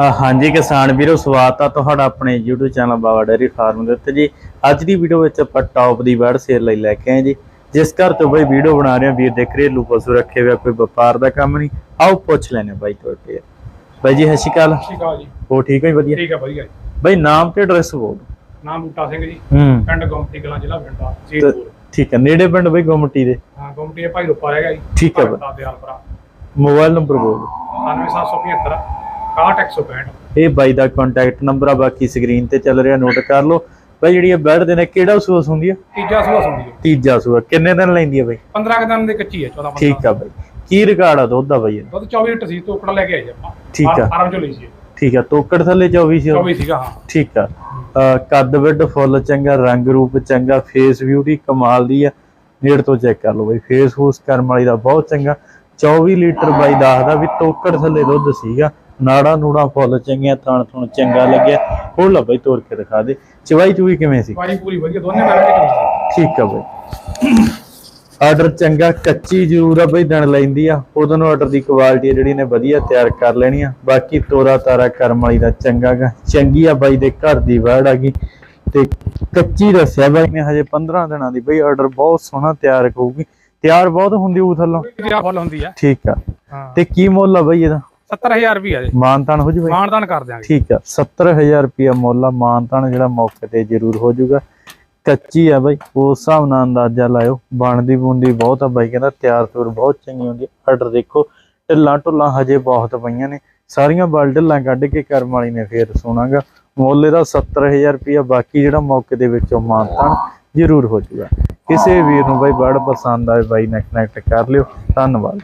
ਹਾਂਜੀ ਕਿਸਾਨ ਵੀਰੋ ਸਵਾਗਤ ਆ ਤੁਹਾਡਾ ਆਪਣੇ YouTube channel Baba dairy farm ਦੇ ਉੱਤੇ ਜੀ। ਅੱਜ ਦੀ ਵੀਡੀਓ ਵਿੱਚ ਆਪਾਂ ਟੌਪ ਦੀ ਬਰਡ ਸੇਲ ਲਈ ਲੈ ਕੇ ਆਏ ਜੀ। ਜਿਸ ਘਰ ਤੋਂ ਬਈ ਵੀਡੀਓ ਬਣਾ ਰਹੇ ਆ ਵੀਰ ਦੇ ਘਰੇਲੂ ਪਸ਼ੂ ਰੱਖੇ ਹੋਏ ਆ, ਕੋਈ ਵਪਾਰ ਦਾ ਕੰਮ ਨਹੀਂ। ਆਓ ਪੁੱਛ ਲੈਣੇ ਬਾਈ ਤੁਹਾਡੇ ਬਾਈ ਜੀ ਸਤਿ ਸ਼੍ਰੀ ਅਕਾਲ। ਆ ਜੀ। ਹੋ ਠੀਕ ਹੋ ਵਧੀਆ? ਠੀਕ ਆ ਵਧੀਆ ਜੀ। ਬਾਈ ਨਾਮ ਤੇ ਐਡਰੈਸ ਬੋਲ ਨਾਮ ਬੂਟਾ ਸਿੰਘ ਜੀ। ਹੂੰ। ਪਿੰਡ ਗੁੰਮਟੀ ਕਲਾਂ ਜ਼ਿਲ੍ਹਾ ਬਠਿੰਡਾ ਜੀਤਪੁਰ ਠੀਕ ਹੈ ਨੇੜੇ ਪਿੰਡ ਬਈ ਗੁੰਮਟੀ ਦੇ? ਹਾਂ ਗੁੰਮਟੀ ਦੇ ਭਾਈ ਰੁਪਾ ਰਹਿ ਗਿਆ ਜੀ। ਠੀਕ ਆ ਬਾਈ। ਮੋਬਾਈਲ ਨੰਬਰ ਬੋਲ 97775 6165 ਇਹ ਬਾਈ ਦਾ ਕੰਟੈਕਟ ਨੰਬਰ ਆ ਬਾਕੀ ਸਕਰੀਨ ਤੇ ਚੱਲ ਰਿਹਾ ਨੋਟ ਕਰ ਲਓ। ਬਾਈ ਜਿਹੜੀ ਇਹ ਬੈਡ ਦੇ ਨੇ ਕਿਹੜਾ ਸੂਸ ਹੁੰਦੀ ਆ? ਤੀਜਾ ਸੂਆ ਸੁਣਦੀ ਹੈ ਤੀਜਾ ਸੂਆ। ਕਿੰਨੇ ਦਿਨ ਲੈਂਦੀ ਆ ਬਾਈ? 15 ਕੁ ਦਿਨ ਦੇ ਕੱਚੀ ਹੈ 14 ਠੀਕ ਆ ਬਾਈ। ਕੀ ਰਿਕਾਰਡ ਆ ਦੁੱਧ ਦਾ ਬਾਈ? ਦੁੱਧ 24 ਲੀਟਰ ਸੀ ਤੋਕੜਾ ਲੈ ਕੇ ਆਈ ਜੀ ਆਪਾਂ। ਠੀਕ ਆ। ਆਰਾਮ ਚੋਂ ਲਈ ਸੀ। ਠੀਕ ਆ। ਤੋਕੜ ਥੱਲੇ 24 ਸੀ ਉਹ? 24 ਸੀਗਾ ਹਾਂ। ਠੀਕ ਆ। ਕੱਦ ਵਿੱਡ ਫੁੱਲ ਚੰਗਾ ਰੰਗ ਰੂਪ ਚੰਗਾ ਫੇਸ ਬਿਊਟੀ ਕਮਾਲ ਦੀ ਆ। ਨੇੜ ਤੋਂ ਚੈੱਕ ਕਰ ਲਓ ਬਈ। ਫੇਸ ਫੂਸ ਕਰਮ ਵਾਲੀ ਦਾ ਬਹੁਤ ਚੰਗਾ। 24 ਲੀਟਰ ਬਾਈ ਦੱਸਦਾ ਵੀ ਤੋਕੜ ਥੱਲੇ ਦੁੱਧ ਸੀਗਾ। ਨਾੜਾ ਨੂੜਾ ਫੁੱਲ ਚੰਗੀਆਂ ਥਣ ਥਣ ਚੰਗਾ ਲੱਗਿਆ। ਹੋਰ ਲਾ ਬਈ ਤੋੜ ਕੇ ਦਿਖਾ ਦੇ। ਚਵਾਈ ਚੂਈ ਕਿਵੇਂ ਸੀ? ਵਾਈ ਪੂਰੀ ਵਧੀਆ ਦੋਨੇ ਬੈਠ ਠੀਕ ਆ ਬਈ। ਆਰਡਰ ਚੰਗਾ ਕੱਚੀ ਜ਼ਰੂਰ ਆ ਬਈ ਦਿਨ ਲੈਂਦੀ ਆ। ਉਦੋਂ ਨੂੰ ਆਰਡਰ ਦੀ ਕੁਆਲਿਟੀ ਜਿਹੜੀ ਨੇ ਵਧੀਆ ਤਿਆਰ ਕਰ ਲੈਣੀ ਆ। ਬਾਕੀ ਤੋਰਾ ਤਾਰਾ ਕਰਮ ਵਾਲੀ ਦਾ ਚੰਗਾ ਗਾ। ਚੰਗੀ ਆ ਬਾਈ ਦੇ ਘਰ ਦੀ ਵੜ ਆ ਗਈ। ਤੇ ਕੱਚੀ ਦੱਸਿਆ ਬਾਈ ਨੇ ਹਜੇ 15 ਦਿਨਾਂ ਦੀ। ਬਈ ਆਰਡਰ ਬਹੁਤ ਸੋਹਣਾ ਤਿਆਰ ਹੋਊਗੀ ਤਿਆਰ ਬਹੁਤ ਹੁੰਦੀ ਉਹ ਥੱਲੋਂ। ਜਿਹੜੀ ਫੁੱਲ ਹੁੰਦੀ ਆ। ਠੀਕ ਆ। ਤੇ ਕੀ ਮੁੱਲ ਆ ਬਈ ਇਹਦਾ? 70000 ਰੁਪਏ ਜੀ। ਮਾਨਤਾਨ ਹੋ ਜੂ ਬਈ? ਮਾਨਦਾਨ ਕਰ ਦਿਆਂਗੇ। ਠੀਕ ਆ 70000 ਰੁਪਿਆ ਮੁੱਲ ਮਾਨਤਾਨ ਜਿਹੜਾ ਮੌਕੇ ਤੇ ਜ਼ਰੂਰ ਹੋ ਜਾਊਗਾ ਕੱਚੀ ਆ ਬਾਈ ਉਸ ਹਿਸਾਬ ਨਾਲ ਅੰਦਾਜ਼ਾ ਲਾਇਓ। ਬਣਦੀ ਬੁੰਦੀ ਬਹੁਤ ਆ ਬਾਈ ਕਹਿੰਦਾ ਤਿਆਰ ਤੁਰ ਬਹੁਤ ਚੰਗੀ ਹੁੰਦੀ ਆਰਡਰ ਦੇਖੋ ਢਿੱਲਾਂ ਢੁੱਲਾਂ ਹਜੇ ਬਹੁਤ ਪਈਆਂ ਨੇ। ਸਾਰੀਆਂ ਬਲ ਢਿੱਲਾਂ ਕੱਢ ਕੇ ਕਰਮ ਵਾਲੀ ਨੇ ਫੇਰ ਸੋਣਾਗਾ ਮੁੱਲ ਇਹਦਾ 70000 ਰੁਪਿਆ ਬਾਕੀ ਜਿਹੜਾ ਮੌਕੇ ਦੇ ਵਿੱਚੋਂ ਮਾਨਤਾਨ ਜ਼ਰੂਰ ਹੋ ਕਿਸੇ ਵੀਰ ਨੂੰ ਬਾਈ ਬੜ ਪਸੰਦ ਆਏ ਬਾਈ ਨਾਲ ਕਨੈਕਟ ਕਰ ਲਿਓ। ਧੰਨਵਾਦ।